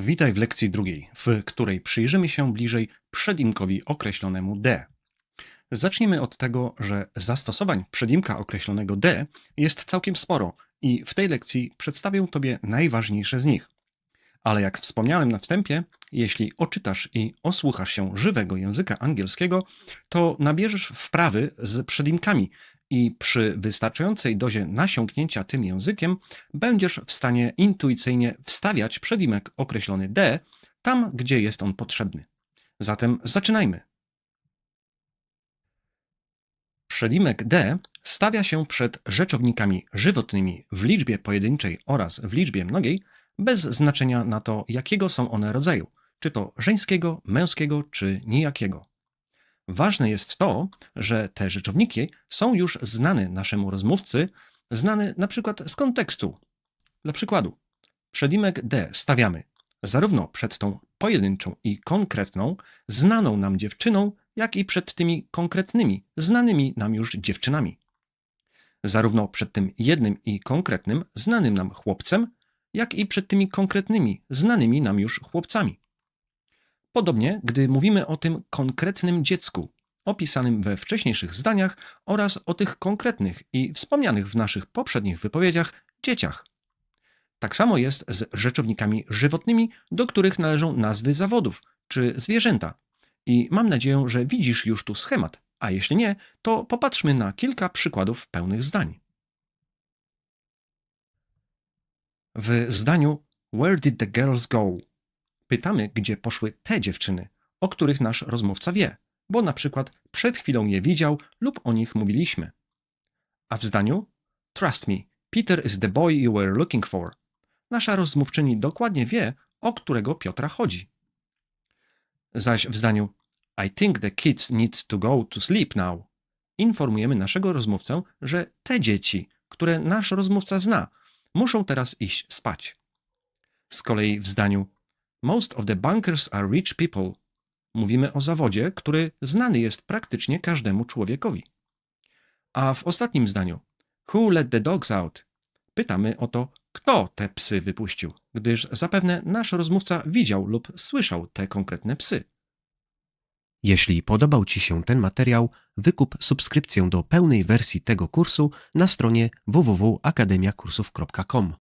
Witaj w lekcji drugiej, w której przyjrzymy się bliżej przedimkowi określonemu D. Zacznijmy od tego, że zastosowań przedimka określonego D jest całkiem sporo i w tej lekcji przedstawię Tobie najważniejsze z nich. Ale jak wspomniałem na wstępie, jeśli oczytasz i osłuchasz się żywego języka angielskiego, to nabierzesz wprawy z przedimkami i przy wystarczającej dozie nasiąknięcia tym językiem będziesz w stanie intuicyjnie wstawiać przedimek określony D tam, gdzie jest on potrzebny. Zatem zaczynajmy. Przedimek D stawia się przed rzeczownikami żywotnymi w liczbie pojedynczej oraz w liczbie mnogiej, bez znaczenia na to, jakiego są one rodzaju, czy to żeńskiego, męskiego, czy nijakiego. Ważne jest to, że te rzeczowniki są już znane naszemu rozmówcy, znane na przykład z kontekstu. Dla przykładu, przedimek D stawiamy zarówno przed tą pojedynczą i konkretną, znaną nam dziewczyną, jak i przed tymi konkretnymi, znanymi nam już dziewczynami. Zarówno przed tym jednym i konkretnym, znanym nam chłopcem, jak i przed tymi konkretnymi, znanymi nam już chłopcami. Podobnie, gdy mówimy o tym konkretnym dziecku, opisanym we wcześniejszych zdaniach oraz o tych konkretnych i wspomnianych w naszych poprzednich wypowiedziach dzieciach. Tak samo jest z rzeczownikami żywotnymi, do których należą nazwy zawodów czy zwierzęta. I mam nadzieję, że widzisz już tu schemat, a jeśli nie, to popatrzmy na kilka przykładów pełnych zdań. W zdaniu Where did the girls go? Pytamy, gdzie poszły te dziewczyny, o których nasz rozmówca wie, bo na przykład przed chwilą je widział lub o nich mówiliśmy. A w zdaniu Trust me, Peter is the boy you were looking for. Nasza rozmówczyni dokładnie wie, o którego Piotra chodzi. Zaś w zdaniu I think the kids need to go to sleep now. Informujemy naszego rozmówcę, że te dzieci, które nasz rozmówca zna, muszą teraz iść spać. Z kolei w zdaniu Most of the bankers are rich people. Mówimy o zawodzie, który znany jest praktycznie każdemu człowiekowi. A w ostatnim zdaniu Who let the dogs out? Pytamy o to, kto te psy wypuścił, gdyż zapewne nasz rozmówca widział lub słyszał te konkretne psy. Jeśli podobał Ci się ten materiał, wykup subskrypcję do pełnej wersji tego kursu na stronie www.akademiakursów.com.